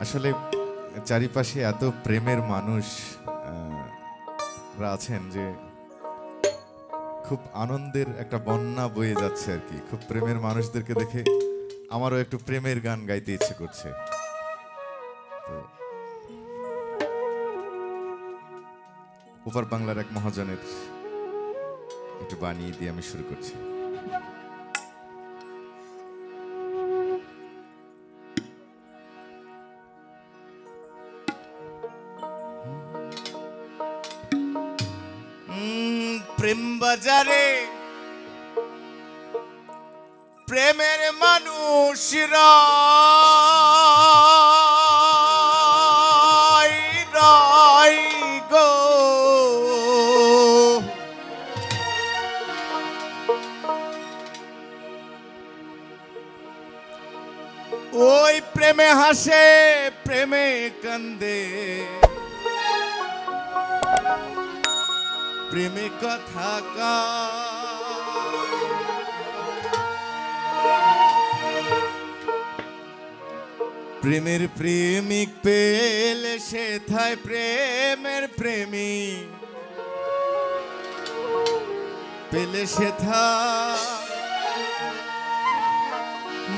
আসলে চারিপাশে এত প্রেমের মানুষ আছেন যে খুব আনন্দের একটা বন্যা বয়ে যাচ্ছে আর কি। খুব প্রেমের মানুষদেরকে দেখে আমারও একটু প্রেমের গান গাইতে ইচ্ছে করছে। তো ওপার বাংলার এক মহাজনের একটু বানিয়ে দিয়ে আমি শুরু করছি। প্রেম বাজারে প্রেমের মানুষরা ওই প্রেমে হাসে প্রেমে কান্দে। প্রেমে কথা প্রেমের প্রেমিক পেলে সে থায় প্রেমের প্রেমিক পেলে সে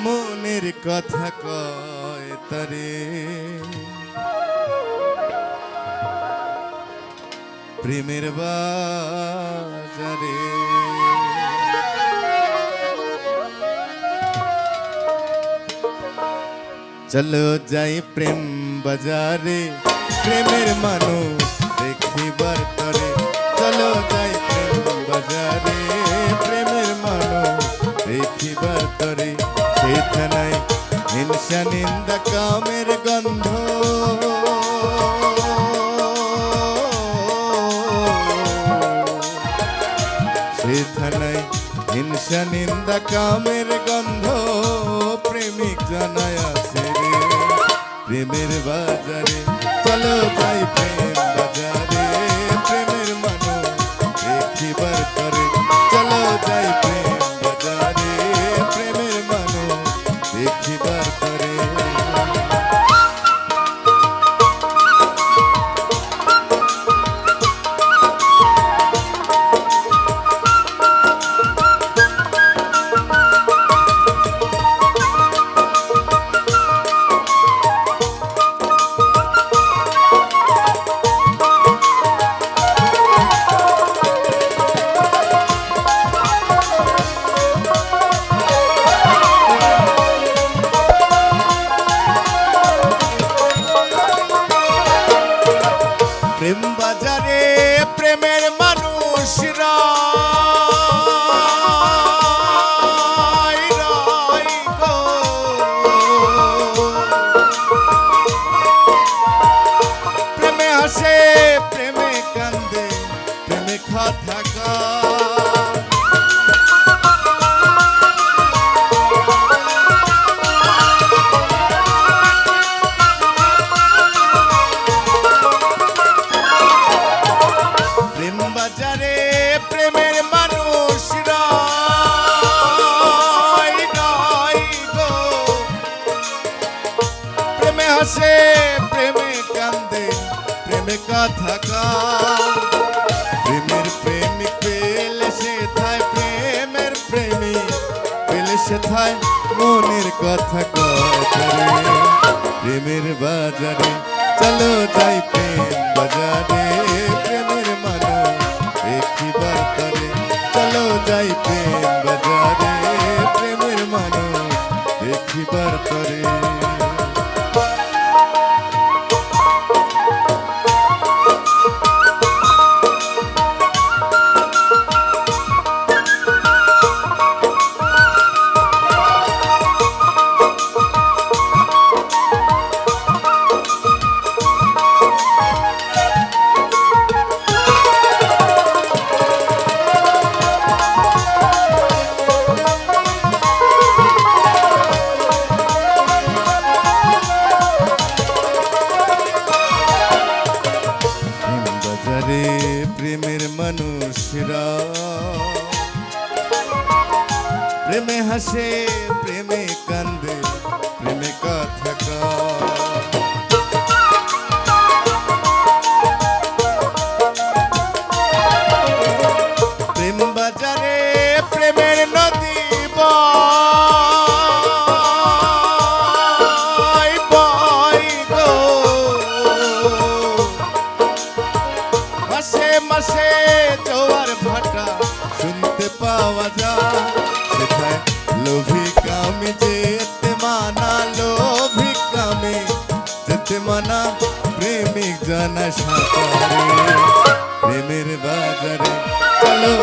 মনের কথা কয় তারে। প্রেমের বাজারে। চলো যাই প্রেম বাজারে প্রেমের মানুষ সেখানায় হিংসা, নিন্দা, কামের গন্ধ প্রেমিক জানায় আছে রে। প্রেমের বাজারে চলো যাই প্রেম বাজারে, প্রেমের মানুষ দেখিবার প্রেমে হাসে প্রেমে কান্দে, প্রেমে কথা। প্রেমের প্রেমিক পেলে সে থায়, প্রেমের প্রেমিক পেলে সে থায়, মনের কথা কথা প্রেমের বাজারে চলো যাই প্রেম মানুষরা। প্রেমে হাসে মাসে মাসে জোয়ার ভাটা শুনতে পাওয়া যায় সেথায় লোভী কামে যেতে মানা লোভী কামে যেতে মানা প্রেমিক জানা সাঁতারে প্রেমের বাজারে চলো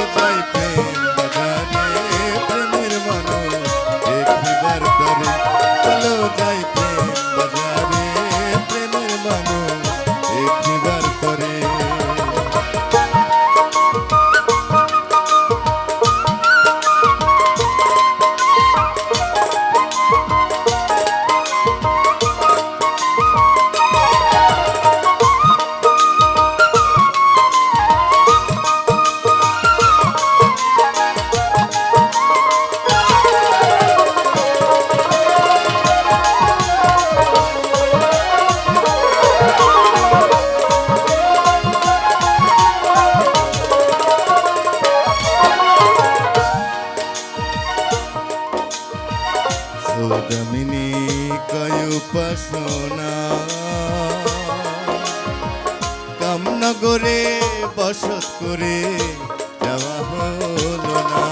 সৌদামিনী কয় উপাসনা কামনগরে বসত করে যাওয়া হলো না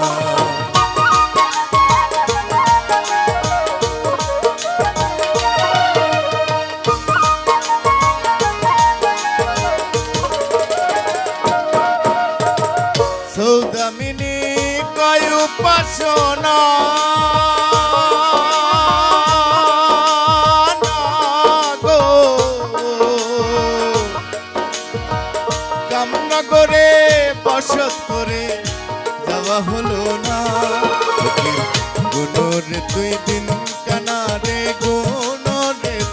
সৌদামিনী কয় উপাসনা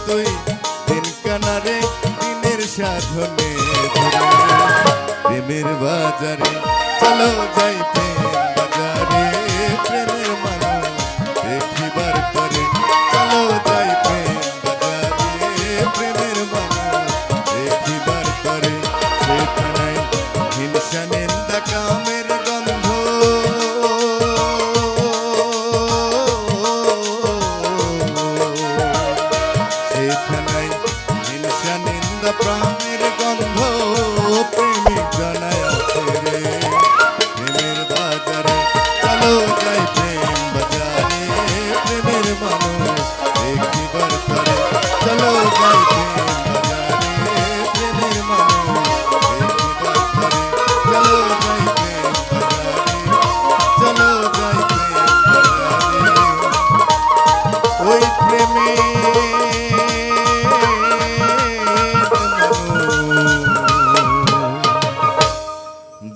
তুই দিন কানারে দিনের সাধনে প্রেমের বাজারে চলো যাই প্রেম the brown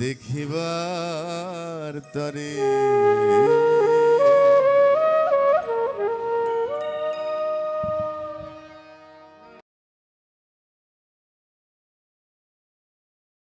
দেখিবার তরে